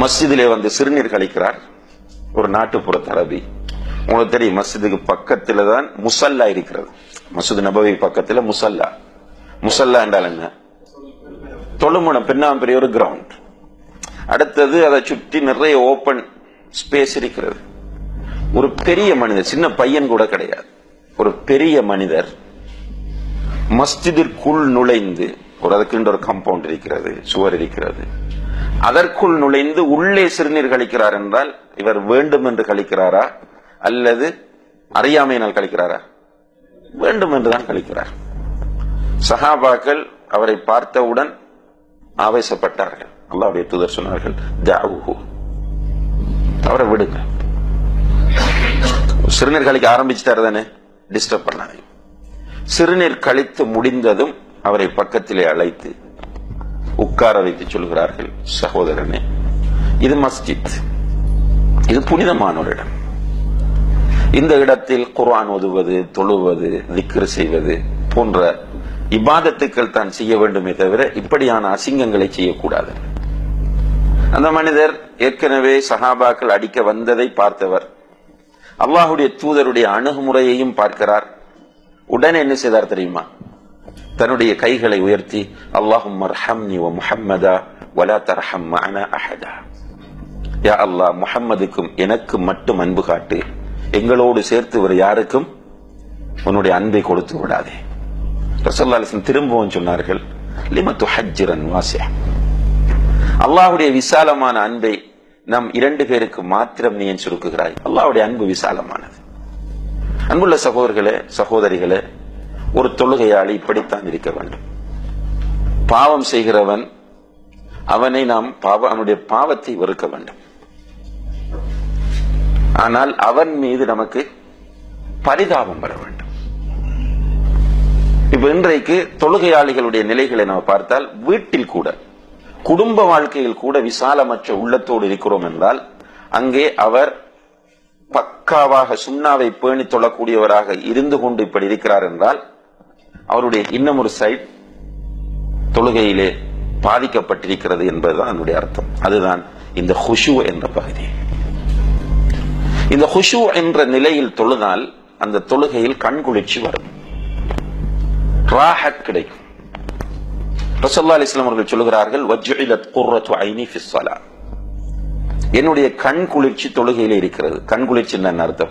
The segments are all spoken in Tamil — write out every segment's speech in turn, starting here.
மஸ்ஜிதிலே வந்து சிறுநீர் கழிக்கிறார். ஒரு நாட்டுப்புற தரபி உங்களுக்கு தெரியும் மஸ்ஜிதுக்கு பக்கத்துல தான் முசல்லா இருக்கிறது. மசூத் நபவி பக்கத்துல முசல்லா. முசல்லா என்றால் என்ன? தொழுமணம் பெரிய ஒரு கிரவுண்ட் அடுத்தது அதை சுற்றி நிறைய ஓபன் ஸ்பேஸ் இருக்கிறது. ஒரு பெரிய மனிதர் சின்ன பையன் கூட கிடையாது. ஒரு பெரிய மனிதர் மஸ்ஜிதிற்குள் நுழைந்து ஒரு அதுக்குன்ற ஒரு கம்பவுண்ட் இருக்கிறது சுவர் இருக்கிறது. அதற்குள் நுழைந்து உள்ளே சிறுநீர் கழிக்கிறார் என்றால் இவர் வேண்டும் என்று கழிக்கிறாரா? அல்லது அறியாமையினால் கழிக்கிறாரா? வேண்டும் என்றுதான் கழிக்கிறார். சஹாபாக்கள் அவரை பார்த்தவுடன் ஆவேசப்பட்டார்கள். அல்லாவுடைய தூதர் சொன்னார்கள் அவரை விடுங்க. சிறுநீர் கழிக்க ஆரம்பிச்சுட்டாரு தானே? டிஸ்டர்ப் பண்ணாதீங்க. சிறுநீர் கழித்து முடிந்ததும் அவரை பக்கத்திலே அழைத்து உட்கார வைத்து சொல்கிறார்கள் சகோதரனே. இது மஸ்ஜித். இது புனிதமான ஒரு இடம் இந்த இடத்தில் குர்ஆன் ஓதுவது தொழுவது திக்ரு செய்வது போன்ற இபாதத்துக்கள் தான் செய்ய வேண்டுமே தவிர இப்படியான அசிங்கங்களை செய்யக்கூடாது. அந்த மனிதர் ஏற்கனவே சஹாபாக்கள் அடிக்க வந்ததை பார்த்தவர் அல்லாஹுடைய தூதருடைய அணுகுமுறையையும் பார்க்கிறார். உடனே என்ன செய்தார் தெரியுமா? தன்னுடைய கைகளை உயர்த்தி அல்லாஹும் மர்ஹம்னி வ முஹம்மதா வலா தர்ஹம் மஅனா அஹதா. யா அல்லாஹ் முஹம்மதுக்கும் எனக்கு மட்டும் அன்பு காட்டு. எங்களோடு சேர்த்து வர யாருக்கும் உன்னுடைய அன்பை கொடுத்து விடாதே. ரசல்லா திரும்பவும் சொன்னார்கள் லிமத்து ஹஜ்ஜிரன் வாசியா அல்லாஹ்வுடைய விசாலமான அன்பை நம் இரண்டு பேருக்கு மாத்திரம் நீ ஏன் சுருக்குகிறாய்? அல்லாவுடைய அன்பு விசாலமானது. அன்புள்ள சகோதரர்களே சகோதரிகளே ஒரு தொழுகையாளி இப்படித்தான் இருக்க வேண்டும். பாவம் செய்கிறவன் அவனை நாம் பாவ அவனுடைய பாவத்தை வெறுக்க வேண்டும். ஆனால் அவன் மீது நமக்கு பரிதாபம் வர வேண்டும். இப்ப இன்றைக்கு தொழுகையாளிகளுடைய நிலைகளை நாம் பார்த்தால் வீட்டில் கூட குடும்ப வாழ்க்கையில் கூட விசாலமற்ற உள்ளத்தோடு இருக்கிறோம் என்றால் அங்கே அவர் பக்காவாக சுண்ணாவை பேணி தொழக்கூடியவராக இருந்து கொண்டு இப்படி இருக்கிறார் என்றால் அவருடைய இன்னும் ஒரு சைட் தொழுகையிலே பாதிக்கப்பட்டிருக்கிறது என்பதுதான் அதனுடைய அர்த்தம். அதுதான் இந்த ஹுஷு என்ற பகுதி. இந்த ஹுஷு என்ற நிலையில் தொழுதால் அந்த தொழுகையில் கண்குளிர்ச்சி வரும். ராஹத் கிடைக்கும். ரசல்லா அலிஸ்லாம் அவர்கள் சொல்லுகிறார்கள் என்னுடைய கண் குளிர்ச்சி தொழுகையில் இருக்கிறது. கண் குளிர்ச்சி என்ன அர்த்தம்?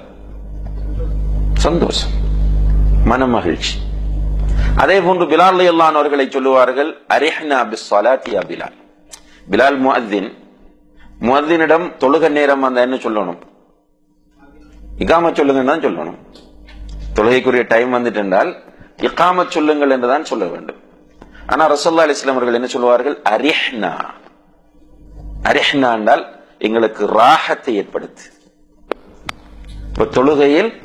சந்தோஷம். மனமகிழ்ச்சி. அதே போன்று பிலால் அல்லான் அவர்களை சொல்லுவார்கள் அரிஹ்னா பிஸ் பிலால். பிலால் முஹத்தின் முஹத்தினிடம் தொழுக நேரம் அந்த என்ன சொல்லணும்? இகாம சொல்லுங்கன்னு தான் சொல்லணும். தொழுகைக்குரிய டைம் வந்துட்டு என்றால் இகாம சொல்லுங்கள் என்றுதான் சொல்ல வேண்டும். ஆனா ரசல்லா அலிஸ்லாம் அவர்கள் என்ன சொல்லுவார்கள்? அரிஹ்னா. அரிஹ்னா என்றால் எங்களுக்கு ராகத்தை ஏற்படுத்து. இப்ப தொழுகையில்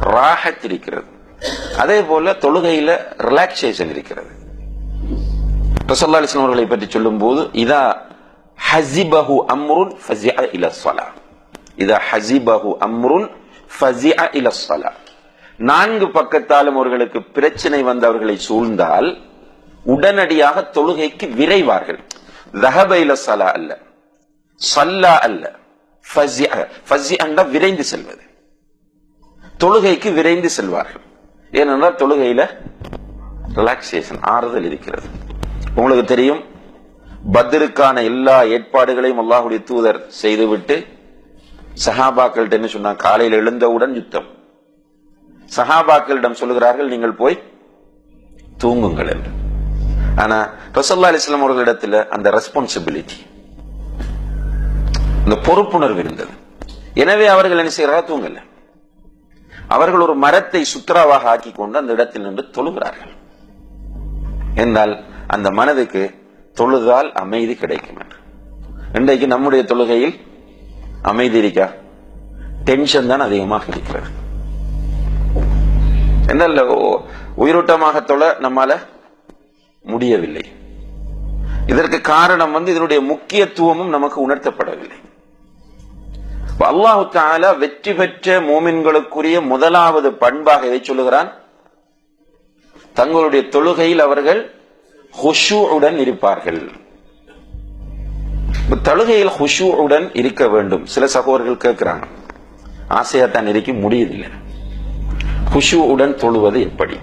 ராகத் இருக்கிறது அதே போல தொழுகையில ரிலாக்ஸேஷன் இருக்கிறது. ரசல்லா அலிஸ்லாம் அவர்களை பற்றி சொல்லும் போது இதா ஹசிபஹு அம்ருன் ஃபஸிஅ இல ஸலா. இதா ஹசிபஹு அம்ருன் ஃபஸிஅ இல ஸலா. நான்கு பக்கத்தாலும் அவர்களுக்கு பிரச்சனை வந்தவர்களை சூழ்ந்தால் உடனடியாக தொழுகைக்கு விரைவார்கள். தஹப இல ஸலா அல்ல சல்லா அல்ல ஃபஸிஅ ஃபஸிஅ விரைந்து செல்வது. தொழுகைக்கு விரைந்து செல்வார்கள். ஏனென்றால் தொழுகையில ரிலாக்ஸேஷன் ஆறுதல் இருக்கிறது. உங்களுக்கு தெரியும் பத்ருக்கான எல்லா ஏற்பாடுகளையும் அல்லாஹுடைய தூதர் செய்துவிட்டு சஹாபாக்கள்கிட்ட என்ன சொன்னா காலையில் எழுந்தவுடன் யுத்தம். சஹாபாக்களிடம் சொல்லுகிறார்கள் நீங்கள் போய் தூங்குங்கள் என்று. ஆனா ரசல்லா அலிஸ்லாம் அவர்களிடத்துல அந்த ரெஸ்பான்சிபிலிட்டி இந்த பொறுப்புணர்வு இருந்தது. எனவே அவர்கள் என்ன செய்கிறார்கள்? தூங்கல. அவர்கள் ஒரு மரத்தை சுத்ராவாக ஆக்கி கொண்டு அந்த இடத்தில் நின்று தொழுகிறார்கள். என்றால் அந்த மனதுக்கு தொழுதால் அமைதி கிடைக்கும் என்று. இன்றைக்கு நம்முடைய தொழுகையில் அமைதி இருக்கா? டென்ஷன் தான் அதிகமாக இருக்கிறது. என்ன உயிரோட்டமாக தொழ நம்மால முடியவில்லை. இதற்கு காரணம் வந்து இதனுடைய முக்கியத்துவமும் நமக்கு உணர்த்தப்படவில்லை. அல்லாஹு தாலா வெற்றி பெற்ற மோமின்களுக்குரிய முதலாவது பண்பாக எதை சொல்லுகிறான்? தங்களுடைய தொழுகையில் அவர்கள் ஹுஷூவுடன் இருப்பார்கள். தொழுகையில் ஹுஷூவுடன் இருக்க வேண்டும். சில சகோதரர்கள் கேட்கிறாங்க. ஆசையா தான் இருக்க முடியதில்லை ஹுஷூவுடன் தொழுவது எப்படி?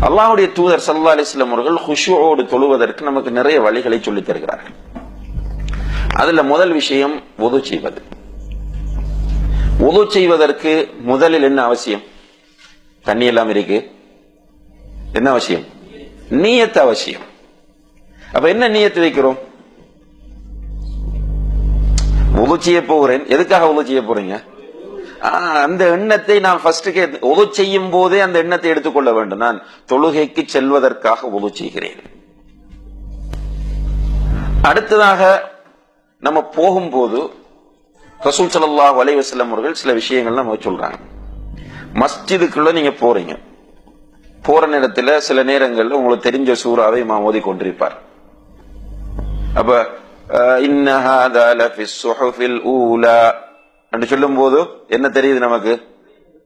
அல்லாஹ்வுடைய தூதர் சல்லா அலிஸ்லாம் அவர்கள் ஹுஷூவோடு தொழுவதற்கு நமக்கு நிறைய வழிகளை சொல்லித் தருகிறார்கள். அதுல முதல் விஷயம் உது செய்வது. உது செய்வதற்கு முதலில் என்ன அவசியம்? தண்ணி எல்லாம் இருக்கு. என்ன அவசியம்? நீயத்து அவசியம். அப்ப என்ன நீயத்து வைக்கிறோம்? உது செய்ய போகிறேன் எதுக்காக உது செய்ய போறீங்க? அந்த எண்ணத்தை நான் ஃபர்ஸ்டுக்கே உது செய்யும் போதே அந்த எண்ணத்தை எடுத்துக்கொள்ள வேண்டும். நான் தொழுகைக்கு செல்வதற்காக உது செய்கிறேன். அடுத்ததாக நம்ம போகும்போது ரசூல் சலல்லா அலைஹி அவர்கள் சில விஷயங்கள் நம்ம சொல்றாங்க. மஸ்ஜிதுக்குள்ள நீங்க போறீங்க. போற நேரத்துல சில நேரங்கள்ல உங்களுக்கு தெரிஞ்ச சூறாவை இமாம் ஓதி கொண்டிருப்பார். அப்ப அஹ், ஊலா. என்று சொல்லும் போது என்ன தெரியுது நமக்கு?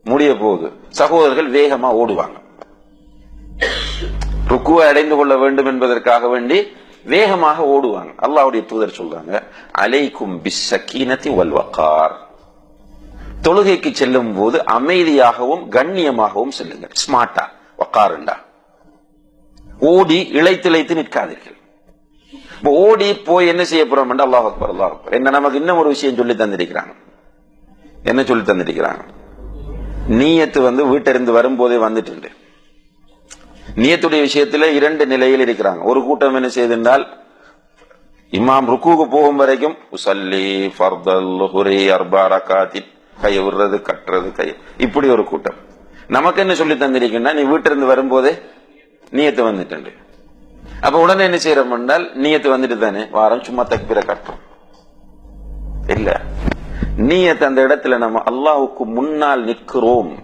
முடிய போகுது. சகோதரர்கள் வேகமா ஓடுவாங்க. ருக்குவை அடைந்து கொள்ள வேண்டும் என்பதற்காக வேண்டி வேகமாக ஓடுவாங்க. அல்லாவுடைய தூதர் சொல்றாங்க அலைக்கும் பிஸ்ஸக்கீனத்தி வல் தொழுகைக்கு செல்லும் போது அமைதியாகவும் கண்ணியமாகவும் செல்லுங்கள். ஸ்மார்ட்டா வக்காருண்டா. ஓடி இழைத்திழைத்து நிற்காதீர்கள். ஓடி போய் என்ன செய்ய போறோம் அல்லாஹ் அக்பர் அல்லாஹ் அக்பர். என்ன நமக்கு இன்னும் ஒரு விஷயம் சொல்லி தந்திருக்கிறாங்க. என்ன சொல்லி தந்திருக்கிறாங்க? நீயத்து வந்து வீட்டிலிருந்து வரும்போதே வந்துட்டு நியத்துடைய விஷயத்தில் இரண்டு நிலையில் இருக்கிறாங்க. ஒரு கூட்டம் என்ன செய்திருந்தால் இமாம் ருக்குவுக்கு போகும் வரைக்கும் உசல்லி ஃபர்தல் அர்பா ரகாத்தின் கையை விடுறது கட்டுறது கை இப்படி ஒரு கூட்டம். நமக்கு என்ன சொல்லி தந்திருக்குன்னா நீ வீட்டிலிருந்து வரும்போதே நீயத்து வந்துட்டு அப்ப உடனே என்ன செய்யறோம் என்றால் நீயத்து வந்துட்டு தானே வாரம் சும்மா தக்பீரை கட்டுறோம். இல்ல. நீயத்து அந்த இடத்துல நம்ம அல்லாவுக்கு முன்னால் நிற்கிறோம்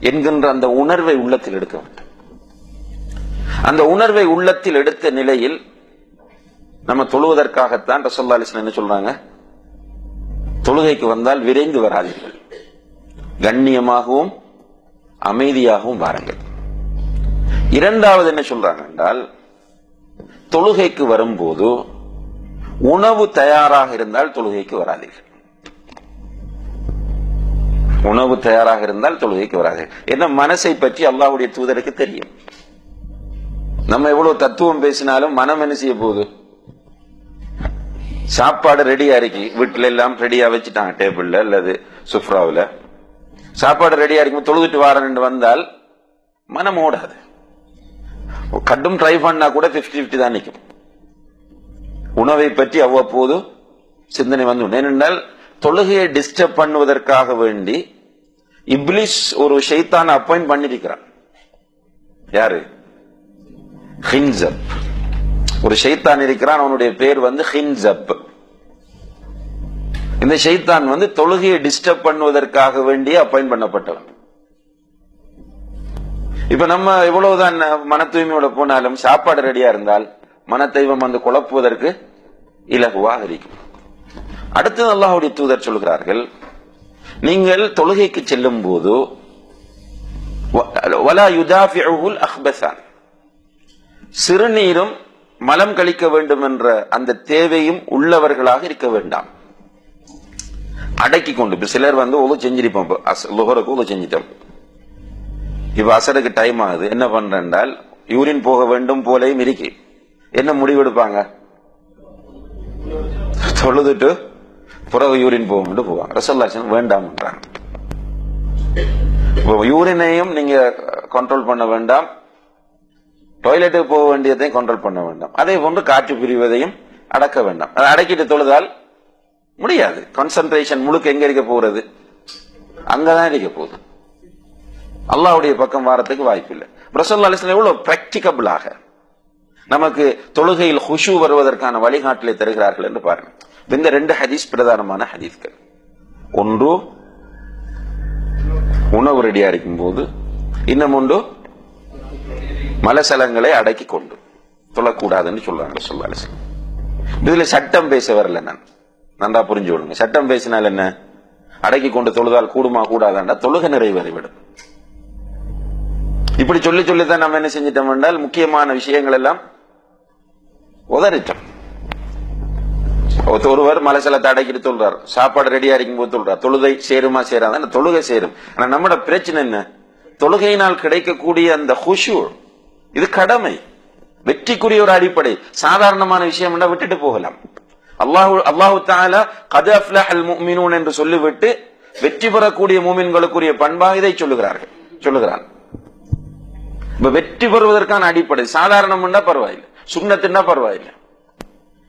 என்கின்ற அந்த உணர்வை உள்ளத்தில் எடுக்க வேண்டும். அந்த உணர்வை உள்ளத்தில் எடுத்த நிலையில் நம்ம தொழுவதற்காகத்தான் ரசல்லா அலிஸ்லாம் என்ன சொல்றாங்க? தொழுகைக்கு வந்தால் விரைந்து வராதீர்கள். கண்ணியமாகவும் அமைதியாகவும் வாருங்கள். இரண்டாவது என்ன சொல்றாங்க என்றால் தொழுகைக்கு வரும்போது உணவு தயாராக இருந்தால் தொழுகைக்கு வராதீர்கள். உணவு தயாராக இருந்தால் தொழுகைக்கு வராதீர்கள். என்ன மனசை பற்றி அல்லாவுடைய தூதருக்கு தெரியும். நம்ம எவ்வளவு தத்துவம் பேசினாலும் மனம் என்ன செய்ய போகுது? சாப்பாடு ரெடியா இருக்கு. வீட்டுல எல்லாம் ரெடியா வச்சுட்டாங்க. டேபிள்ல அல்லது சுப்ராவுல சாப்பாடு ரெடியா இருக்கும் தொழுதுட்டு வாரன்னு வந்தால் மனம் ஓடாது. கட்டும் ட்ரை பண்ணா கூட 50 50 தான் நிற்கும் உணவை பற்றி அவ்வப்போது சிந்தனை வந்து ஏனென்றால் தொழுகையை டிஸ்டர்ப் பண்ணுவதற்காக வேண்டி இப்லிஸ் ஒரு ஷைத்தான அப்பாயிண்ட் பண்ணிருக்கிறான். யாரு? ஹின்சப். ஒரு ஷைத்தான் இருக்கிறான் அவனுடைய பேர் வந்து ஹின்சப். இந்த ஷைத்தான் வந்து தொழுகையை டிஸ்டர்ப் பண்ணுவதற்காக வேண்டிய அப்பாயின் பண்ணப்பட்டவன். இப்ப நம்ம இவ்வளவுதான் மன தூய்மையோட போனாலும் சாப்பாடு ரெடியா இருந்தால் மன தெய்வம் வந்து குழப்புவதற்கு இலகுவாக இருக்கும். அடுத்து அல்லாஹுடைய தூதர் சொல்கிறார்கள் நீங்கள் தொழுகைக்கு செல்லும் போது வலா யுதாஃபிஉல் அஹ்பசான் சிறுநீரும் மலம் கழிக்க வேண்டும் என்ற அந்த தேவையும் உள்ளவர்களாக இருக்க வேண்டாம். அடக்கி கொண்டு இப்ப சிலர் வந்து உதவு செஞ்சிருப்போம் லுகருக்கு அஸ்- செஞ்சிட்டோம். இப்ப அசருக்கு டைம் ஆகுது என்ன பண்றேன்டால் யூரின் போக வேண்டும் போலையும் இருக்கு. என்ன முடிவெடுப்பாங்க தொழுதுட்டு பிறகு யூரின் போகும்னு போவாங்க. ரசல்லாசன் வேண்டாம்ன்றாங்க யூரினையும் நீங்க கண்ட்ரோல் பண்ண வேண்டாம். டாய்லெட்டுக்கு போக வேண்டியதையும் கண்ட்ரோல் பண்ண வேண்டாம். அதே போன்று காற்று பிரிவதையும் அடக்க வேண்டாம். அதை அடக்கிட்டு தொழுதால் முடியாது. கான்சன்ட்ரேஷன் முழுக்க எங்க இருக்க போறது? அங்கதான் இருக்க போகுது. அல்லாஹ்வுடைய பக்கம் வாரத்துக்கு வாய்ப்பில்லை பிரசல்லா அலிஸ்லாம் எவ்வளவு பிராக்டிகபிளாக நமக்கு தொழுகையில் ஹுஷு வருவதற்கான வழிகாட்டலை தருகிறார்கள் என்று பாருங்க. இந்த ரெண்டு ஹதீஸ் பிரதானமான ஹதீஸ்கள். ஒன்று உணவு ரெடியா இருக்கும் போது இன்னும் ஒன்று மலசலங்களை அடக்கி கொண்டு தொழக்கூடாதுன்னு சொல்றாங்க ரசல்லா அலிஸ்லாம் இதுல சட்டம் பேச வரல நான். நன்றா புரிஞ்சு விடுங்க சட்டம் பேசினால் என்ன? அடக்கி கொண்டு தொழுதால் கூடுமா கூடாதாண்டா? தொழுக நிறைவேறிவிடும் இப்படி சொல்லி சொல்லித்தான் நம்ம என்ன செஞ்சிட்டோம் என்றால் முக்கியமான விஷயங்கள் எல்லாம் உதறிட்டோம். ஒருவர் மலசலத்தை அடக்கிட்டு சொல்றார் சாப்பாடு ரெடியா இருக்கும் போது சொல்றார் தொழுகை சேருமா சேராதான் தொழுகை சேரும். ஆனா நம்மட பிரச்சனை என்ன? தொழுகையினால் கிடைக்கக்கூடிய அந்த ஹுஷூர் இது கடமை. வெற்றிக்குரிய ஒரு அடிப்படை. சாதாரணமான விஷயம் என்ன? விட்டுட்டு போகலாம். அல்லாஹு அல்லாஹு தாலா கது அல் முஃமினூன் என்று சொல்லிவிட்டு வெற்றி பெறக்கூடிய மூமின்களுக்குரிய பண்பாக இதை சொல்லுகிறார்கள். சொல்லுகிறான். இப்ப வெற்றி பெறுவதற்கான அடிப்படை. சாதாரணம்னா பரவாயில்லை. சுண்ணத்துன்னா பரவாயில்லை.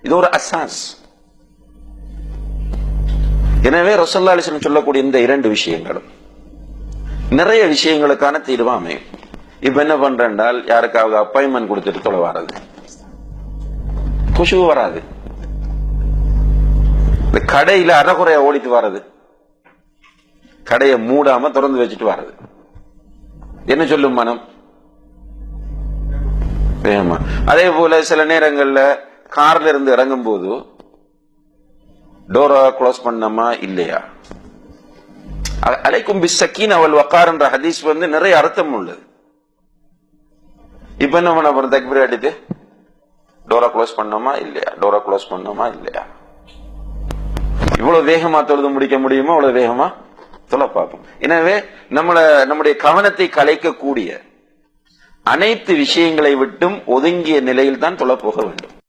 இது ஒரு அசாஸ். எனவே ரசல்லா அலிஸ்லம் சொல்லக்கூடிய இந்த இரண்டு விஷயங்களும் நிறைய விஷயங்களுக்கான தீர்வு அமையும் இப்ப என்ன பண்றேன்டால் யாருக்காவது அப்பாயின்மெண்ட் கொடுத்துட்டு தொலை வராது. குஷு வராது. இந்த கடையில அறகுறையா ஓடிட்டு வர்றது. கடையை மூடாம திறந்து வச்சுட்டு வர்றது. என்ன சொல்லும் மனம்? வேகமா அதே போல சில நேரங்கள்ல கார்ல இருந்து இறங்கும் போது டோரா க்ளோஸ் பண்ணமா? இல்லையா? அலைக்கும் பிஸ் சக்கீன் அவள் வக்கார் என்ற ஹதீஸ் வந்து நிறைய அர்த்தம் உள்ளது. இப்ப என்ன பண்ண போறோம் தக்பீர் அடித்து டோரா க்ளோஸ் பண்ணோமா இல்லையா? டோரா க்ளோஸ் பண்ணோமா இல்லையா? இவ்வளவு வேகமா தொழுது முடிக்க முடியுமோ? அவ்வளவு வேகமா தொலை பார்ப்போம். எனவே நம்மள நம்முடைய கவனத்தை கலைக்கக்கூடிய அனைத்து விஷயங்களை விட்டும் ஒதுங்கிய நிலையில் தான் தொலை போக வேண்டும்.